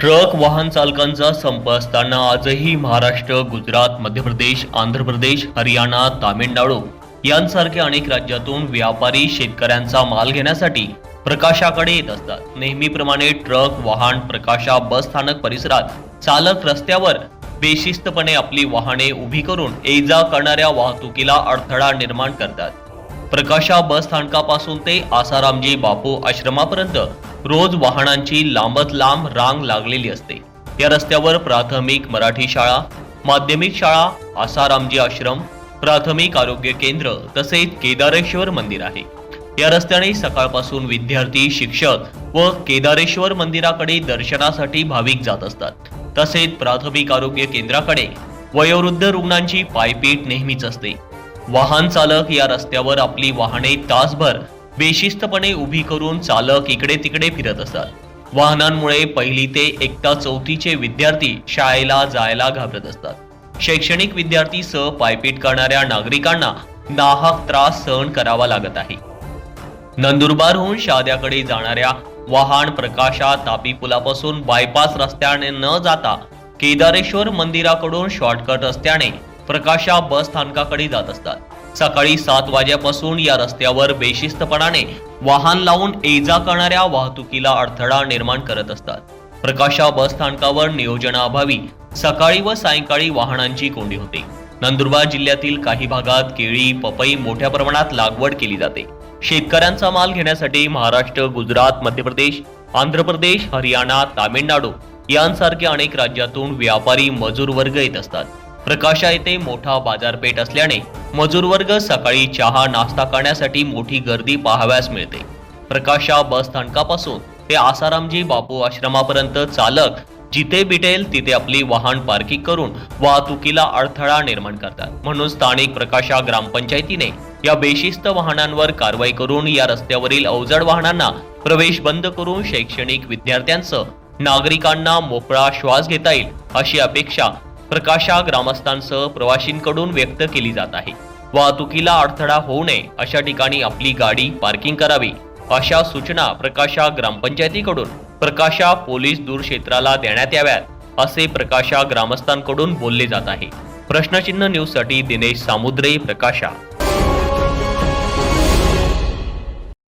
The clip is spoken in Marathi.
ट्रक वाहन चालकांचा संप असताना आजही महाराष्ट्र गुजरात मध्य प्रदेश आंध्र प्रदेश हरियाणा तामिळनाडू यांसारख्या अनेक राज्यातून व्यापारी शेतकऱ्यांचा माल घेण्यासाठी प्रकाशाकडे येत असतात. नेहमीप्रमाणे ट्रक वाहन प्रकाशा बस स्थानक परिसरात चालक रस्त्यावर बेशिस्तपणे आपली वाहने उभी करून ये जा करणाऱ्या वाहतुकीला अडथळा निर्माण करतात. प्रकाशा बस स्थानकापासून ते आसारामजी बापू आश्रमापर्यंत रोज वाहनांची लांबत लांब रांग लागलेली असते. या रस्त्यावर प्राथमिक मराठी शाळा माध्यमिक शाळा आसारामजी आश्रम प्राथमिक आरोग्य केंद्र तसेच केदारेश्वर मंदिर आहे. या रस्त्याने सकाळपासून विद्यार्थी शिक्षक व केदारेश्वर मंदिराकडे दर्शनासाठी भाविक जात असतात. तसेच प्राथमिक आरोग्य केंद्राकडे वयोवृद्ध रुग्णांची पायपीट नेहमीच असते. वाहन चालक या रस्त्यावर आपली वाहने तासभर बेशिस्तपणे उभी करून चालक इकडे तिकडे फिरत असतात. वाहनांमुळे पहिली ते एकता चौथीचे विद्यार्थी शाळेला जायला घाबरत असतात. शैक्षणिक विद्यार्थी सह पायपीट करणाऱ्या नागरिकांना नाहक त्रास सहन करावा लागत आहे. नंदुरबारहून शहाद्याकडे जाणाऱ्या वाहन प्रकाशा तापी पुलापासून बायपास रस्त्याने न जाता केदारेश्वर मंदिराकडून शॉर्टकट रस्त्याने प्रकाशा बस स्थानकाकडे जात असतात. सकाळी सात वाजेपासून या रस्त्यावर बेशिस्तपणाने वाहन लावून ये जा करणाऱ्या वाहतुकीला अडथळा निर्माण करत असतात. प्रकाशा बस स्थानकावर नियोजनाअभावी सकाळी व सायंकाळी वाहनांची कोंडी होते. नंदुरबार जिल्ह्यातील काही भागात केळी पपई मोठ्या प्रमाणात लागवड केली जाते. शेतकऱ्यांचा माल घेण्यासाठी महाराष्ट्र गुजरात मध्य प्रदेश आंध्र प्रदेश हरियाणा तामिळनाडू यांसारख्या अनेक राज्यातून व्यापारी मजूर वर्ग येत असतात. प्रकाशा येथे मोठा बाजारपेठ असल्याने मजूर वर्ग सकाळी चहा नाश्ता करण्यासाठी मोठी गर्दी पाहाव्यास मिळते. प्रकाशा बस स्थानकापासून ते आसारामजी बापू आश्रमापर्यंत चालक जिथे बिटेल तिथे आपली वाहन पार्किंग करून वाहतुकीला अडथळा निर्माण करतात. म्हणून स्थानिक प्रकाशा ग्रामपंचायतीने या बेशिस्त वाहनांवर कारवाई करून या रस्त्यावरील अवजड वाहनांना प्रवेश बंद करून शैक्षणिक विद्यार्थ्यांचं नागरिकांना मोकळा श्वास घेता येईल अशी अपेक्षा प्रकाशा ग्रामस्थांसह प्रवाशींकडून व्यक्त केली जात आहे. वाहतुकीला अडथळा होऊ नये अशा ठिकाणी आपली गाडी पार्किंग करावी अशा सूचना प्रकाशा ग्रामपंचायतीकडून प्रकाशा पोलीस दूर क्षेत्राला देण्यात याव्यात असे प्रकाशा ग्रामस्थांकडून बोलले जात आहे. प्रश्नचिन्ह न्यूजसाठी दिनेश सामुद्रे प्रकाशा.